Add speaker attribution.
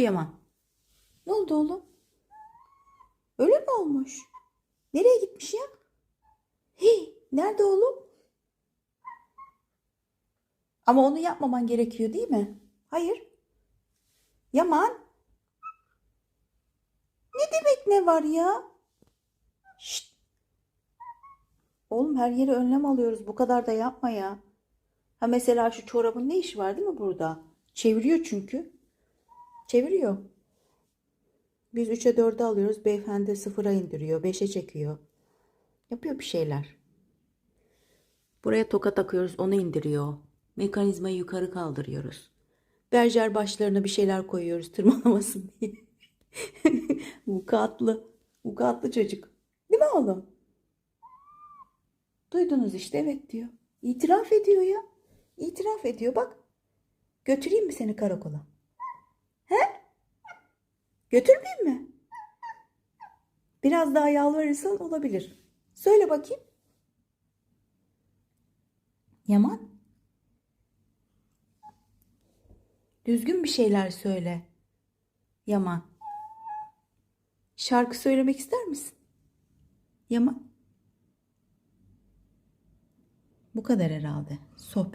Speaker 1: Yaman? Ne oldu oğlum? Öyle mi olmuş? Nereye gitmiş ya? Hey, nerede oğlum? Ama onu yapmaman gerekiyor değil mi? Hayır. Yaman. Ne demek ne var ya? Şşt. Oğlum her yere önlem alıyoruz. Bu kadar da yapma ya. Ha mesela şu çorabın ne işi var değil mi burada? Çeviriyor çünkü. Çeviriyor. Biz 3'e 4'e alıyoruz. Beyefendi 0'a indiriyor. 5'e çekiyor. Yapıyor bir şeyler. Buraya toka takıyoruz. Onu indiriyor. Mekanizmayı yukarı kaldırıyoruz. Berjer başlarına bir şeyler koyuyoruz tırmalamasın diye. Vukuatlı. Vukuatlı çocuk. Değil mi oğlum? Duydunuz işte evet diyor. İtiraf ediyor ya. İtiraf ediyor bak. Götüreyim mi seni karakola? Götürmeyeyim mi? Biraz daha yalvarırsan olabilir. Söyle bakayım. Yaman. Düzgün bir şeyler söyle. Yaman. Şarkı söylemek ister misin? Yaman. Bu kadar herhalde. Sohbet